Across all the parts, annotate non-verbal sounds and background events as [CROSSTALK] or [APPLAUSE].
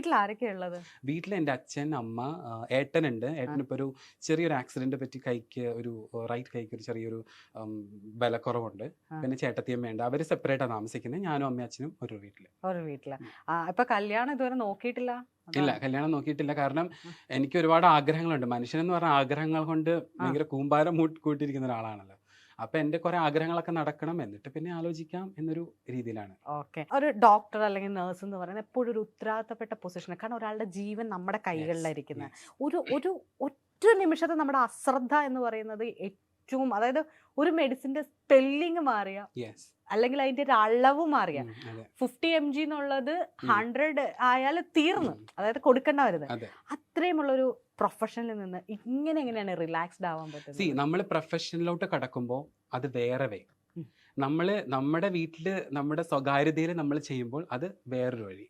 വീട്ടിൽ ആരൊക്കെയാ ഉള്ളത്? വീട്ടിൽ എന്റെ അച്ഛൻ അമ്മ ഏട്ടനുണ്ട്. ഏട്ടനിപ്പോൾ ഒരു ചെറിയൊരു ആക്സിഡന്റ് പറ്റി കൈക്ക് ഒരു റൈറ്റ് കൈക്ക് ഒരു ചെറിയൊരു ബലക്കുറവുണ്ട്. പിന്നെ ചേട്ടത്തിയമ്മയുണ്ട് അവർ ആണ് താമസിക്കുന്നത് ഞാനും അമ്മയും അച്ഛനും ഒരു വീട്ടിൽ ഒരു വീട്ടിൽ. അപ്പൊ ഇപ്പൊ കല്യാണം ഇതുവരെ നോക്കിയിട്ടില്ല? ഇല്ല കല്യാണം നോക്കിയിട്ടില്ല. കാരണം എനിക്ക് ഒരുപാട് ആഗ്രഹങ്ങളുണ്ട്. മനുഷ്യനെന്ന് പറഞ്ഞ ആഗ്രഹങ്ങൾ കൊണ്ട് ഭയങ്കര കൂമ്പാരം കൂട്ടിയിരിക്കുന്ന ഒരാളാണല്ലോ. അപ്പൊ എന്റെ കുറെ ആഗ്രഹങ്ങളൊക്കെ നടക്കണം. എന്നിട്ട് പിന്നെ ആലോചിക്കാം എന്നൊരു രീതിയിലാണ്. ഓക്കെ. ഒരു ഡോക്ടർ അല്ലെങ്കിൽ നേഴ്സ് എന്ന് പറയുന്നത് എപ്പോഴും ഒരു ഉത്തരവാദിത്തപ്പെട്ട പൊസിഷൻ കാരണം ഒരാളുടെ ജീവൻ നമ്മുടെ കൈകളിലായിരിക്കുന്നത് ഒരു ഒരു ഒറ്റ നിമിഷത്തെ നമ്മുടെ അശ്രദ്ധ എന്ന് പറയുന്നത് ഏറ്റവും അതായത് ഒരു മെഡിസിന്റെ സ്പെല്ലിങ് മാറിയ അല്ലെങ്കിൽ അതിന്റെ ഒരു അളവ് മാറിയ ഫിഫ്റ്റി എം ജി എന്നുള്ളത് ഹൺഡ്രഡ് ആയാൽ തീർന്നു. അതായത് കൊടുക്കേണ്ട വരുന്നത് അതെ. അത്രയുമുള്ളൊരു പ്രൊഫഷനിൽ നിന്ന് ഇങ്ങനെ എങ്ങനെയാണ് റിലാക്സ്ഡ് ആവാൻ പറ്റുന്നത്? സി നമ്മൾ പ്രൊഫഷനിലോട്ട് കടക്കുമ്പോൾ അത് വേറെ വേ നമ്മൾ നമ്മുടെ വീട്ടിൽ നമ്മുടെ സ്വകാര്യതയിൽ നമ്മൾ ചെയ്യുമ്പോൾ അത് വേറൊരു വഴി.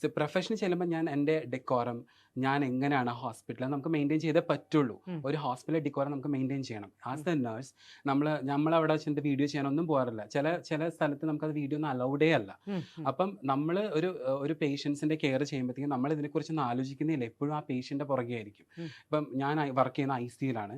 സോ പ്രൊഫഷന് ചെല്ലുമ്പോൾ ഞാൻ എന്റെ ഡെക്കോറം ഞാൻ എങ്ങനെയാണ് ഹോസ്പിറ്റലിൽ നമുക്ക് മെയിന്റെയിൻ ചെയ്തേ പറ്റുള്ളൂ. ഒരു ഹോസ്പിറ്റൽ ഡിക്കോറം നമുക്ക് മെയിന്റെയിൻ ചെയ്യണം. ആസ് എ നേഴ്സ് നമ്മൾ നമ്മൾ അവിടെ വെച്ചിട്ട് വീഡിയോ ചെയ്യാനൊന്നും പോകാറില്ല. ചില ചില സ്ഥലത്ത് നമുക്കത് വീഡിയോ ഒന്നും അലൗഡേ അല്ല. അപ്പം നമ്മൾ ഒരു ഒരു പേഷ്യൻസിന്റെ കെയർ ചെയ്യുമ്പോഴത്തേക്കും നമ്മൾ ഇതിനെക്കുറിച്ച് ഒന്നും ആലോചിക്കുന്നില്ല. എപ്പോഴും ആ പേഷ്യന്റെ പുറകെ ആയിരിക്കും. ഇപ്പം ഞാൻ വർക്ക് ചെയ്യുന്ന ഐ സിയിലാണ്.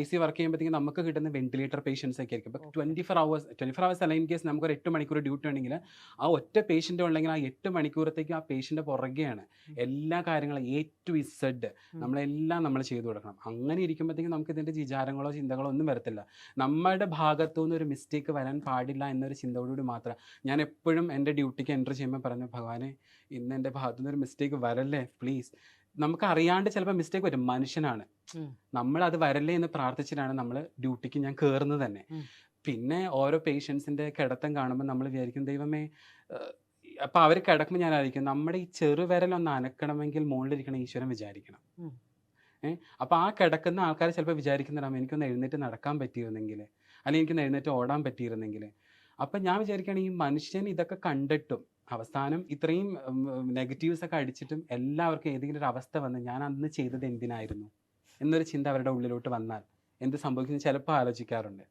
ഐ സി വർക്ക് ചെയ്യുമ്പോഴത്തേക്കും നമുക്ക് കിട്ടുന്ന വെന്റിലേറ്റർ പേഷ്യൻസ് ഒക്കെ ആയിരിക്കും. ഇപ്പം twenty four hours twenty four hours അല്ല ഇൻ കേസ് നമുക്ക് ഒരു എട്ട് മണിക്കൂർ ഡ്യൂട്ടി ഉണ്ടെങ്കിൽ ആ ഒറ്റ പേഷ്യന്റ് ഉണ്ടെങ്കിൽ ആ എട്ട് മണിക്കൂറത്തേക്ക് ആ പേഷ്യന്റെ പുറകെയാണ്. എല്ലാ കാര്യങ്ങളും എ ടു ഇസഡ് നമ്മളെല്ലാം നമ്മൾ ചെയ്തു കൊടുക്കണം. അങ്ങനെ ഇരിക്കുമ്പോഴത്തേക്കും നമുക്ക് ഇതിന്റെ വിചാരങ്ങളോ ചിന്തകളോ ഒന്നും വരത്തില്ല. നമ്മുടെ ഭാഗത്തു നിന്ന് ഒരു മിസ്റ്റേക്ക് വരാൻ പാടില്ല എന്നൊരു ചിന്തയോടുകൂടി മാത്രം. ഞാൻ എപ്പോഴും എന്റെ ഡ്യൂട്ടിക്ക് എന്റർ ചെയ്യുമ്പോൾ പറഞ്ഞു ഭഗവാനെ ഇന്ന് എന്റെ ഭാഗത്തു നിന്ന് ഒരു മിസ്റ്റേക്ക് വരല്ലേ? പ്ലീസ് നമുക്ക് അറിയാണ്ട് ചിലപ്പോൾ മിസ്റ്റേക്ക് വരും. മനുഷ്യനാണ്. നമ്മൾ അത് വരല്ലേ എന്ന് പ്രാർത്ഥിച്ചിട്ടാണ് നമ്മൾ ഡ്യൂട്ടിക്ക് ഞാൻ കയറുന്നത് തന്നെ. പിന്നെ ഓരോ പേഷ്യൻസിന്റെ കിടത്തം കാണുമ്പോൾ നമ്മൾ വിചാരിക്കും ദൈവമേ അപ്പോൾ അവർ കിടക്കുമ്പോൾ ഞാൻ ആയിരിക്കും നമ്മുടെ ഈ ചെറുവിരലൊന്ന് അനക്കണമെങ്കിൽ മുകളിലിരിക്കണം ഈശ്വരൻ വിചാരിക്കണം. ഏഹ് അപ്പൊ ആ കിടക്കുന്ന ആൾക്കാർ ചിലപ്പോൾ വിചാരിക്കുന്നുണ്ടാവും എനിക്കൊന്ന് എഴുന്നേറ്റ് നടക്കാൻ പറ്റിയിരുന്നെങ്കിൽ അല്ലെങ്കിൽ എനിക്കൊന്ന് എഴുന്നേറ്റ് ഓടാൻ പറ്റിയിരുന്നെങ്കിൽ അപ്പം ഞാൻ വിചാരിക്കുകയാണ് ഈ മനുഷ്യൻ ഇതൊക്കെ കണ്ടിട്ടും അവസാനം ഇത്രയും നെഗറ്റീവ്സ് ഒക്കെ അടിച്ചിട്ടും എല്ലാവർക്കും ഏതെങ്കിലും ഒരു അവസ്ഥ വന്ന് ഞാൻ അന്ന് ചെയ്തത് എന്തിനായിരുന്നു? എന്നൊരു ചിന്ത അവരുടെ ഉള്ളിലോട്ട് വന്നാൽ എന്ത് സംഭവിക്കുന്ന ചിലപ്പോൾ ആലോചിക്കാറുണ്ട്.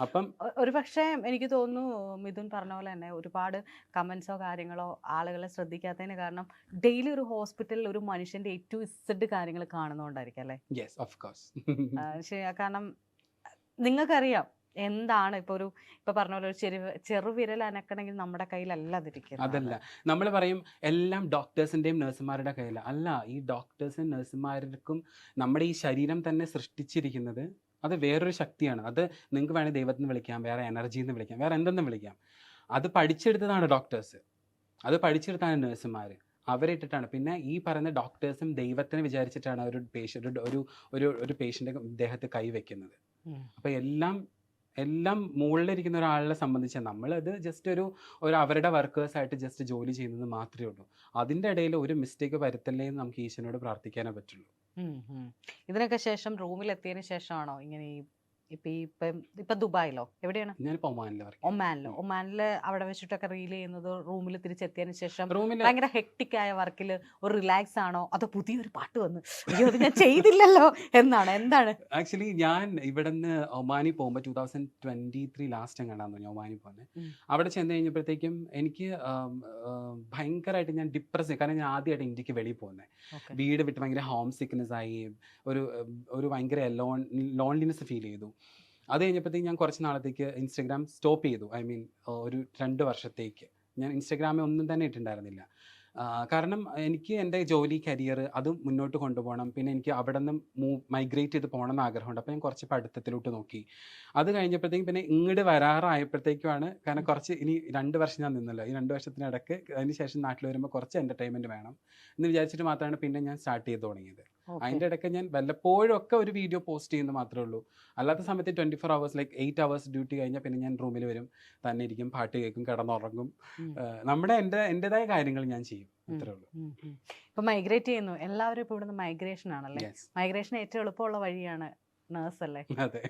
അപ്പം ഒരു പക്ഷേ എനിക്ക് തോന്നുന്നു മിഥുൻ പറഞ്ഞ പോലെ തന്നെ ഒരുപാട് കമൻസോ കാര്യങ്ങളോ ആളുകളെ ശ്രദ്ധിക്കാത്തതിന് കാരണം ഡെയിലി ഒരു ഹോസ്പിറ്റലിൽ ഒരു മനുഷ്യന്റെ ഏറ്റവും ഇസഡ് കാര്യങ്ങൾ കാണുന്നോണ്ടായിരിക്കും അല്ലേ? യെസ് ഓഫ് കോഴ്സ് കാരണം നിങ്ങൾക്കറിയാം എന്താണ് ഇപ്പൊ ഒരു ഇപ്പൊ പറഞ്ഞ പോലെ ഒരു ചെറു ചെറുവിരൽ അനക്കണമെങ്കിൽ നമ്മുടെ കയ്യിലല്ല അതിരിക്കുന്നത്. അതല്ല. നമ്മൾ പറയും എല്ലാം ഡോക്ടേഴ്സിന്റെയും നഴ്സുമാരുടെ കയ്യിൽ അല്ല ഈ ഡോക്ടേഴ്സും നഴ്സുമാർക്കും നമ്മുടെ ഈ ശരീരം തന്നെ സൃഷ്ടിച്ചിരിക്കുന്നത് അത് വേറൊരു ശക്തിയാണ്. അത് നിങ്ങൾക്ക് വേണമെങ്കിൽ ദൈവത്തിന് വിളിക്കാം വേറെ എനർജി എന്ന് വിളിക്കാം വേറെ എന്തെന്ന് വിളിക്കാം. അത് പഠിച്ചെടുത്തതാണ് ഡോക്ടേഴ്സ്. അത് പഠിച്ചെടുത്താണ് നഴ്സുമാർ അവരെ ഇട്ടിട്ടാണ്. പിന്നെ ഈ പറയുന്ന ഡോക്ടേഴ്സും ദൈവത്തിനെ വിചാരിച്ചിട്ടാണ് ഒരു പേഷ്യന്റ് ഒരു ഒരു ഒരു പേഷ്യന്റെ ദേഹത്ത് കൈവയ്ക്കുന്നത്. അപ്പോൾ എല്ലാം എല്ലാം മുകളിലിരിക്കുന്ന ഒരാളെ സംബന്ധിച്ച് നമ്മളത് ജസ്റ്റ് ഒരു ഒരു അവരുടെ വർക്കേഴ്സായിട്ട് ജസ്റ്റ് ജോലി ചെയ്യുന്നത് മാത്രമേ ഉള്ളൂ അതിന്റെ ഇടയിൽ ഒരു മിസ്റ്റേക്ക് വരുത്തല്ലേ എന്ന് നമുക്ക് ഈശ്വരനോട് പ്രാർത്ഥിക്കാനേ പറ്റുള്ളൂ. ഇതിനൊക്കെ ശേഷം റൂമിലെത്തിയതിന് ശേഷമാണോ ഇങ്ങനെ ഈ ഇപ്പൊ ഈ ഇപ്പം ഇപ്പൊ ദുബായിലോ? എവിടെയാണ്? ഞാനിപ്പോൾ ഒമാനിൽ വർക്ക് ഒമാനിലോ. ഒമാനിൽ അവിടെ വെച്ചിട്ടൊക്കെ റീൽ ചെയ്യുന്നത് റൂമിൽ തിരിച്ചെത്തിയതിന് ശേഷം ഭയങ്കര ഹെക്ടിക് ആയ വർക്കിൽ ഒരു റിലാക്സ് ആണോ? അതോ പുതിയൊരു പാട്ട് വന്ന് അയ്യോ അത് ഞാൻ ചെയ്തില്ലല്ലോ എന്നാണ്? എന്താണ്? ആക്ച്വലി ഞാൻ ഇവിടെ നിന്ന് ഒമാനി പോകുമ്പോൾ two thousand twenty three last എങ്ങാണ്ടാന്ന് ഞാൻ ഒമാനി പോകുന്നത് അവിടെ ചെന്ന് കഴിഞ്ഞപ്പോഴത്തേക്കും എനിക്ക് ഭയങ്കരമായിട്ട് ഞാൻ ഡിപ്രസ് കാരണം ഞാൻ ആദ്യമായിട്ട് ഇന്ത്യയ്ക്ക് വെളിയിൽ പോകുന്നത് വീട് വിട്ട് ഭയങ്കര ഹോം സിക്നെസ് ആയി. ഒരു ഒരു ഭയങ്കര ലോൺ ലോൺലിനെസ് ഫീൽ ചെയ്തു. അത് കഴിഞ്ഞപ്പോഴത്തേക്ക് ഞാൻ കുറച്ച് നാളത്തേക്ക് ഇൻസ്റ്റഗ്രാം സ്റ്റോപ്പ് ചെയ്തു. ഐ മീൻ ഒരു രണ്ട് വർഷത്തേക്ക്. ഞാൻ ഇൻസ്റ്റഗ്രാമിൽ ഒന്നും തന്നെ ഇട്ടിട്ടുണ്ടായിരുന്നില്ല. കാരണം എനിക്ക് എന്റെ ജോലി കരിയർ അത് മുന്നോട്ട് കൊണ്ടുപോകണം. പിന്നെ എനിക്ക് അവിടെ നിന്ന് മൂവ് മൈഗ്രേറ്റ് ചെയ്ത് പോകണം എന്ന് ആഗ്രഹമുണ്ട്. അപ്പോൾ ഞാൻ കുറച്ച് പഠിത്തത്തിലോട്ട് നോക്കി. അത് കഴിഞ്ഞപ്പോഴത്തേക്കും പിന്നെ ഇങ്ങോട്ട് വരാറായപ്പോഴത്തേക്കുമാണ് കാരണം കുറച്ച് ഇനി രണ്ട് വർഷം ഞാൻ നിന്നല്ലോ. ഈ രണ്ട് വർഷത്തിനിടയ്ക്ക് അതിന് ശേഷം നാട്ടിൽ വരുമ്പോൾ കുറച്ച് എന്റർടൈൻമെന്റ് വേണം എന്ന് വിചാരിച്ചിട്ട് മാത്രമാണ് പിന്നെ ഞാൻ സ്റ്റാർട്ട് ചെയ്ത് തുടങ്ങിയത്. അതിന്റെ ഇടയ്ക്ക് ഞാൻ വല്ലപ്പോഴും ഒക്കെ ഒരു വീഡിയോ പോസ്റ്റ് ചെയ്യുന്ന മാത്രമേ ഉള്ളൂ. അല്ലാത്ത സമയത്ത് twenty four hours like eight hours duty കഴിഞ്ഞാൽ പിന്നെ ഞാൻ റൂമിൽ വരും. തന്നെ ഇരിക്കും പാട്ട് കേൾക്കും കിടന്നുറങ്ങും. നമ്മുടെ എന്റെ എന്റെതായ കാര്യങ്ങൾ ഞാൻ ചെയ്യും. ഇപ്പൊ മൈഗ്രേറ്റ് ചെയ്യുന്നു. എല്ലാവരും ഇപ്പൊ ഇവിടുന്ന് മൈഗ്രേഷൻ ആണല്ലേ? മൈഗ്രേഷൻ ഏറ്റവും എളുപ്പമുള്ള വഴിയാണ് നേഴ്സ് അല്ലേ? അതെ.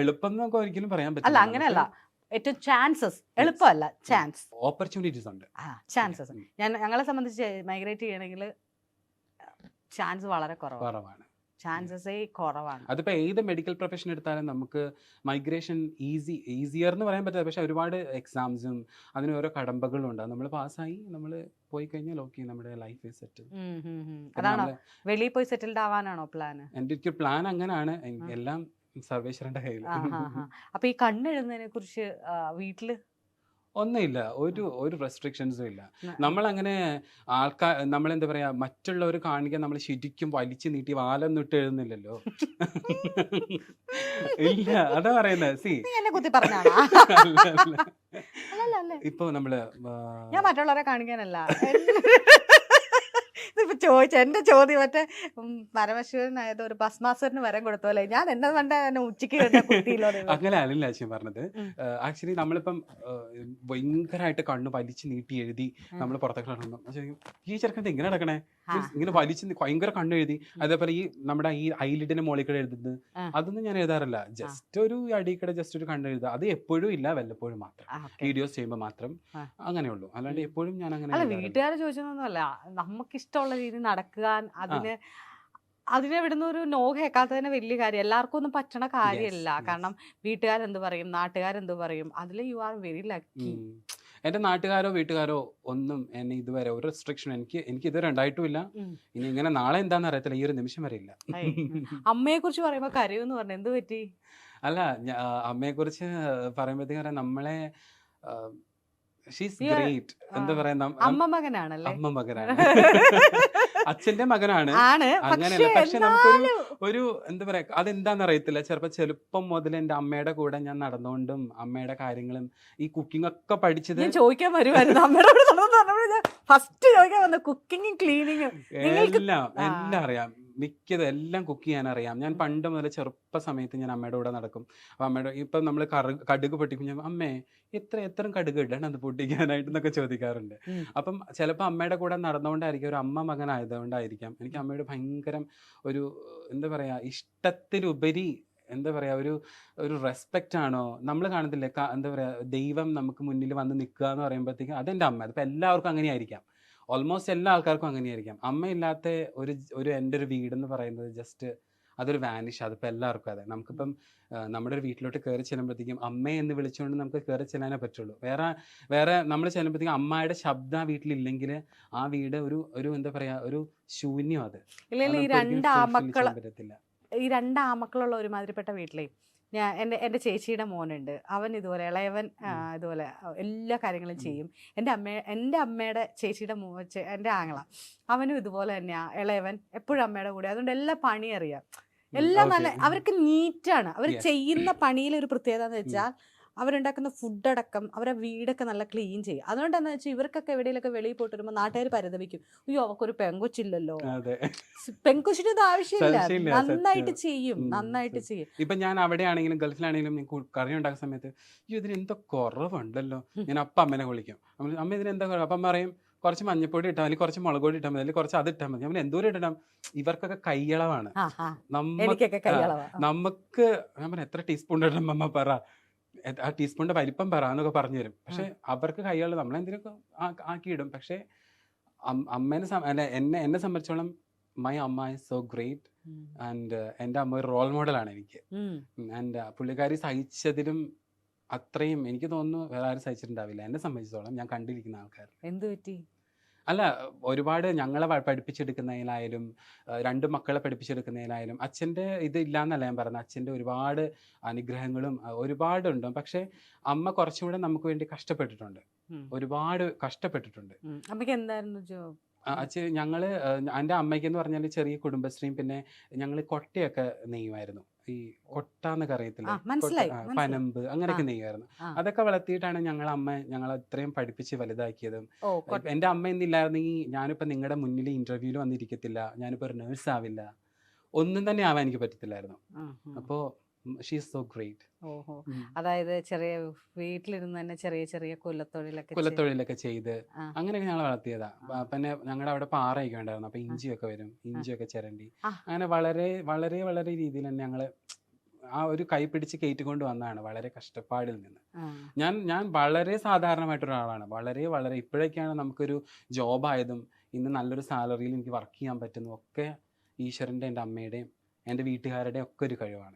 എളുപ്പം നമുക്ക് ഒരിക്കലും പറയാൻ പറ്റില്ല അല്ല അങ്ങനെയല്ല. ഏറ്റവും ചാൻസസ് എളുപ്പമല്ല ചാൻസ് ഓപ്പർച്യൂണിറ്റീസ് ഉണ്ട്. ആ ചാൻസസ് ഞാൻ ഞങ്ങളെ സംബന്ധിച്ച് മൈഗ്രേറ്റ് ചെയ്യണമെങ്കിൽ ചാൻസ് വളരെ കുറവാണ്. ചാൻസസേ കുറവാണ്. അതിപ്പോൾ ഏത് മെഡിക്കൽ പ്രൊഫഷൻ എടുത്താലും നമുക്ക് മൈഗ്രേഷൻ ഈസി ഈസിയർ എന്ന് പറയാൻ പറ്റില്ല. പക്ഷെ ഒരുപാട് എക്സാംസും അതിന് ഓരോ കടമ്പകളും ഉണ്ട് നമ്മൾ പാസ്സായി നമ്മൾ പോയി കഴിഞ്ഞാൽ ഓക്കെ നമ്മുടെ ലൈഫ് സെറ്റിൽ. അതാണോ? വെളിയിൽ പോയി സെറ്റിൽഡ് ആവാനാണോ പ്ലാൻ എന്റെ ഒരു പ്ലാൻ അങ്ങനെയാണ് എല്ലാം സർവേശ്വരന്റെ കയ്യിൽ അപ്പൊ ഈ കണ്ണെഴുതുന്നതിനെ കുറിച്ച് വീട്ടിൽ ഒന്നുമില്ല. ഒരു ഒരു റെസ്ട്രിക്ഷൻസും ഇല്ല. നമ്മളങ്ങനെ ആൾക്കാർ നമ്മളെന്താ പറയാ മറ്റുള്ളവർ കാണിക്കാൻ നമ്മൾ ശരിക്കും വലിച്ചു നീട്ടി വാലൊന്നും ഇട്ട് എഴുതുന്നില്ലല്ലോ. ഇല്ല. അതാ പറയുന്നത് സി. ഇപ്പൊ നമ്മൾ ഞാൻ മറ്റുള്ളവരെ കാണിക്കാനല്ല. ഇതിപ്പോ ചോദിച്ച എന്റെ ചോദ്യം മറ്റേ പരമശിവനായത് ഒരു ഭസ്മാസുരന് വരം കൊടുത്തോലെ ഞാൻ എന്നെ കണ്ട എന്നെ ഉച്ചയ്ക്ക് കുത്തിയില്ലോ അങ്ങനെ അല്ലല്ല ആശയം പറഞ്ഞത്. ആക്ച്വലി നമ്മളിപ്പം ഭയങ്കരമായിട്ട് കണ്ണ് വലിച്ചു നീട്ടി എഴുതി നമ്മൾ പുറത്തേക്ക് ഈ ചെറുക്കൻ ഇങ്ങനെ നടക്കണേ? ഇങ്ങനെ വലിച്ചു ഭയങ്കര കണ്ണ് എഴുതി. അതേപോലെ ഈ നമ്മുടെ ഈ ഐലിഡിന്റെ മോളിൽ കൂടെ എഴുതുന്നത് അതൊന്നും ഞാൻ എഴുതാറില്ല. ജസ്റ്റ് ഒരു അടിക്കടെ ജസ്റ്റ് ഒരു കണ്ണ് എഴുതുക. അത് എപ്പോഴും ഇല്ല വല്ലപ്പോഴും മാത്രം. വീഡിയോസ് ചെയ്യുമ്പോൾ മാത്രം. അങ്ങനെയുള്ളൂ. അല്ലാണ്ട് എപ്പോഴും ഞാൻ അങ്ങനെ അല്ല ചോദിച്ചൊന്നുമല്ല നമുക്ക് ചോദിച്ചതൊന്നുമല്ല നമുക്കിഷ്ടമുള്ള രീതി നടക്കാൻ അതിന് അതിനെ ഇവിടുന്ന് ഒരു നോ കേൾക്കാത്ത തന്നെ വലിയ കാര്യം. എല്ലാവർക്കും ഒന്നും പറ്റണ കാര്യമല്ല. കാരണം വീട്ടുകാരെന്ത് പറയും? നാട്ടുകാരെന്ത് പറയും? അതിൽ യു ആർ വെരി ലക്കി. എന്റെ നാട്ടുകാരോ വീട്ടുകാരോ ഒന്നും എന്നെ ഇതുവരെ ഒരു റെസ്ട്രിക്ഷൻ എനിക്ക് എനിക്ക് ഇതുവരെ ഉണ്ടായിട്ടുമില്ല. ഇനി ഇങ്ങനെ നാളെ എന്താന്ന് അറിയത്തില്ല. ഈ ഒരു നിമിഷം വരെ ഇല്ല. അമ്മയെ കുറിച്ച് പറയുമ്പോ കരയൂന്ന് പറഞ്ഞു എന്ത് പറ്റി? അല്ല അമ്മയെ കുറിച്ച് പറയുമ്പോഴത്തേക്കും നമ്മളെ ഷീസ് ഗ്രേറ്റ് എന്താ ആ. പറയാ നം- അമ്മ മകനാണല്ലേ? അമ്മ മകനാണ്. [LAUGHS] അച്ഛന്റെ മകനാണ്. അങ്ങനെയല്ല പക്ഷേ നമുക്കൊരു ഒരു എന്താ പറയാ അതെന്താന്ന് അറിയത്തില്ല. ചിലപ്പോ ചെറുപ്പം മുതൽ എന്റെ അമ്മയുടെ കൂടെ ഞാൻ നടന്നുകൊണ്ടും അമ്മയുടെ കാര്യങ്ങളും ഈ കുക്കിംഗ് ഒക്കെ പഠിച്ചത് ചോദിക്കാൻ വരുമായിരുന്നു അമ്മയുടെ ഫസ്റ്റ് ചോദിക്കാൻ വന്ന കുക്കിങ്ങും ക്ലീനിങ്ങും എല്ലാം. എല്ലാം അറിയാം. മിക്കത് എല്ലാം കുക്ക് ചെയ്യാൻ അറിയാം ഞാൻ പണ്ട് മുതൽ ചെറുപ്പ സമയത്ത് ഞാൻ അമ്മയുടെ കൂടെ നടക്കും. അപ്പം അമ്മയുടെ ഇപ്പം നമ്മൾ കടുക് പൊട്ടിക്കും. ഞാൻ അമ്മേ എത്ര എത്ര കടുക് ഇടണം അത് പൊട്ടിക്കാനായിട്ട് എന്നൊക്കെ ചോദിക്കാറുണ്ട്. അപ്പം ചിലപ്പോൾ അമ്മയുടെ കൂടെ നടന്നുകൊണ്ടായിരിക്കും ഒരു അമ്മ മകനായതുകൊണ്ടായിരിക്കാം. എനിക്ക് അമ്മയുടെ ഭയങ്കരം ഒരു എന്താ പറയുക ഇഷ്ടത്തിലുപരി എന്താ പറയാ ഒരു ഒരു റെസ്പെക്റ്റ് ആണോ? നമ്മൾ കാണത്തില്ലേ എന്താ പറയാ ദൈവം നമുക്ക് മുന്നിൽ വന്ന് നിൽക്കുക എന്ന് പറയുമ്പോഴത്തേക്കും അതെന്റെ അമ്മ. അതിപ്പോൾ എല്ലാവർക്കും അങ്ങനെയായിരിക്കാം. ഓൾമോസ്റ്റ് എല്ലാ ആൾക്കാർക്കും അങ്ങനെയായിരിക്കാം. അമ്മയില്ലാത്ത ഒരു ഒരു എന്റെ ഒരു വീടെന്ന് പറയുന്നത് ജസ്റ്റ് അതൊരു വാനിഷ് അതിപ്പോൾ എല്ലാവർക്കും അതെ. നമുക്കിപ്പം നമ്മുടെ ഒരു വീട്ടിലോട്ട് കയറി ചെല്ലുമ്പോഴത്തേക്കും അമ്മ എന്ന് വിളിച്ചുകൊണ്ട് നമുക്ക് കയറി ചെല്ലാനേ പറ്റുള്ളൂ. വേറെ വേറെ നമ്മൾ ചെല്ലുമ്പോഴത്തേക്കും അമ്മയുടെ ശബ്ദം ആ വീട്ടിലില്ലെങ്കിൽ ആ വീട് ഒരു ഒരു എന്താ പറയുക ഒരു ശൂന്യം അത്. ഈ രണ്ടാമക്കളുള്ള ഒരുമാതിരിപ്പെട്ട വീട്ടിലേ ഞാൻ എന്റെ എന്റെ ചേച്ചിയുടെ മോനുണ്ട്. അവൻ ഇതുപോലെ ഇളയവൻ ഇതുപോലെ എല്ലാ കാര്യങ്ങളും ചെയ്യും. എന്റെ അമ്മ എന്റെ അമ്മയുടെ ചേച്ചിയുടെ മോ എന്റെ ആങ്ങള. അവനും ഇതുപോലെ തന്നെയാണ് ഇളയവൻ എപ്പോഴും അമ്മയുടെ കൂടെ. അതുകൊണ്ട് എല്ലാ പണി അറിയാം. എല്ലാം നല്ല അവർക്ക് നീറ്റാണ്. അവർ ചെയ്യുന്ന പണിയിൽ ഒരു പ്രത്യേകത എന്ന് വെച്ചാൽ അവരുണ്ടാക്കുന്ന ഫുഡടക്കം അവരെ വീടൊക്കെ നല്ല ക്ലീൻ ചെയ്യും. അതുകൊണ്ട് എന്താ വെച്ചാൽ ഇവർക്കൊക്കെ എവിടെയെങ്കിലൊക്കെ വെളിയിൽ പോയിട്ട് വരുമ്പോൾ നാട്ടുകാർ പരിതപിക്കും. അയ്യോ അവർക്കൊരു പെങ്കൊച്ചില്ലല്ലോ. പെങ്കൊച്ചിന് ഇത് ആവശ്യമില്ല. നന്നായിട്ട്. ചെയ്യും. നന്നായിട്ട്. ചെയ്യും. ഇപ്പൊ ഞാൻ അവിടെയാണെങ്കിലും ഗൾഫിലാണെങ്കിലും ഞാൻ കു- കറി ഉണ്ടാക്കുന്ന സമയത്ത് അയ്യോ ഇതിന് എന്തോ കുറവുണ്ടല്ലോ. ഞാൻ അപ്പ അമ്മനെ വിളിക്കും. അമ്മ ഇതിന് എന്താ കുറവ്? അപ്പം പറയും കുറച്ച് മഞ്ഞപ്പൊടി ഇട്ടാൽ മതി കുറച്ച് മുളക് പൊടി ഇട്ടാൽ മതി അല്ലെങ്കിൽ കുറച്ച് അത് ഇട്ടാൽ മതി. നമ്മൾ എന്തോരം ഇടണം. ഇവർക്കൊക്കെ കൈയളവാണ്. നമുക്ക് ഞാൻ എത്ര ടീസ്പൂൺ ഇടണം? അമ്മ പറ. ആ ടീസ്പൂണിന്റെ വലിപ്പം പറ എന്നൊക്കെ പറഞ്ഞു തരും പക്ഷെ അവർക്ക് കൈകൾ നമ്മളെന്തിനൊക്കെ ആക്കിയിടും. പക്ഷെ അമ്മേനെ അല്ല എന്നെ എന്നെ സംബന്ധിച്ചോളം മൈ അമ്മ ഇസ് സോ ഗ്രേറ്റ് ആൻഡ് എന്റെ അമ്മ ഒരു റോൾ മോഡലാണ് എനിക്ക്. ആൻഡ് പുള്ളിക്കാരി സഹിച്ചതിലും അത്രയും എനിക്ക് തോന്നുന്നു വേറെ ആരും സഹിച്ചിട്ടുണ്ടാവില്ല. എന്നെ സംബന്ധിച്ചോളം ഞാൻ കണ്ടിരിക്കുന്ന ആൾക്കാർ. എന്ത് പറ്റി? അല്ല ഒരുപാട് ഞങ്ങളെ പഠിപ്പിച്ചെടുക്കുന്നതിലായാലും രണ്ട് മക്കളെ പഠിപ്പിച്ചെടുക്കുന്നതിലായാലും അച്ഛന്റെ ഇത് ഇല്ലാന്നല്ല ഞാൻ പറഞ്ഞത്. അച്ഛന്റെ ഒരുപാട് അനുഗ്രഹങ്ങളും ഒരുപാടുണ്ട്. പക്ഷെ അമ്മ കുറച്ചും കൂടെ നമുക്ക് വേണ്ടി കഷ്ടപ്പെട്ടിട്ടുണ്ട്. ഒരുപാട് കഷ്ടപ്പെട്ടിട്ടുണ്ട്. അമ്മയ്ക്ക് എന്തായിരുന്നു ജോബ് അച്ഛൻ ഞങ്ങൾ ആ, എന്റെ അമ്മയ്ക്ക് എന്ന് പറഞ്ഞാൽ ചെറിയ കുടുംബശ്രീയും പിന്നെ ഞങ്ങൾ കൊട്ടയൊക്കെ നെയ്യുമായിരുന്നു. ഈ ഒട്ടാന്നൊക്കെ അറിയത്തില്ല. പനമ്പ് അങ്ങനെയൊക്കെ നെയ്യായിരുന്നു. അതൊക്കെ വളർത്തിയിട്ടാണ് ഞങ്ങൾ അമ്മ ഞങ്ങൾ ഇത്രയും പഠിപ്പിച്ച് വലുതാക്കിയതും. എന്റെ എന്റെ അമ്മ എന്നില്ലായിരുന്നെങ്കിൽ ഞാനിപ്പോൾ നിങ്ങളുടെ മുന്നിൽ ഇന്റർവ്യൂവിൽ വന്നിരിക്കത്തില്ല. ഞാനിപ്പോൾ ഒരു നേഴ്സ് ആവില്ല. ഒന്നും തന്നെ ആവാൻ എനിക്ക് പറ്റത്തില്ലായിരുന്നു. അപ്പോൾ ഷീസ് സോ ഗ്രേറ്റ് ഓഹോ. അതായത് ചെറിയ വീട്ടിലിരുന്ന് തന്നെ ചെറിയ ചെറിയ കൊല്ലത്തൊഴിലൊക്കെ കൊല്ലത്തൊഴിലൊക്കെ കുലത്തൊഴിലൊക്കെ ചെയ്ത്. അങ്ങനെയൊക്കെ ഞങ്ങൾ വളർത്തിയതാ. പിന്നെ ഞങ്ങളുടെ അവിടെ പാറയൊക്കെ ഉണ്ടായിരുന്നു അപ്പൊ ഇഞ്ചിയൊക്കെ വരും. ഇഞ്ചിയൊക്കെ ചിരണ്ടി. അങ്ങനെ വളരെ വളരെ വളരെ രീതിയിൽ തന്നെ ഞങ്ങൾ ആ ഒരു കൈ പിടിച്ച് കയറ്റിക്കൊണ്ട് വന്നതാണ് വളരെ കഷ്ടപ്പാടിൽ നിന്ന്. ഞാൻ ഞാൻ വളരെ സാധാരണമായിട്ടൊരാളാണ്. വളരെ വളരെ ഇപ്പോഴൊക്കെയാണ് നമുക്കൊരു ജോബായതും ഇന്ന് നല്ലൊരു സാലറിയിൽ എനിക്ക് വർക്ക് ചെയ്യാൻ പറ്റുന്നതും ഒക്കെ ഈശ്വരന്റെ എന്റെ അമ്മയുടെയും എന്റെ വീട്ടുകാരുടെയും ഒക്കെ ഒരു കഴിവാണ്.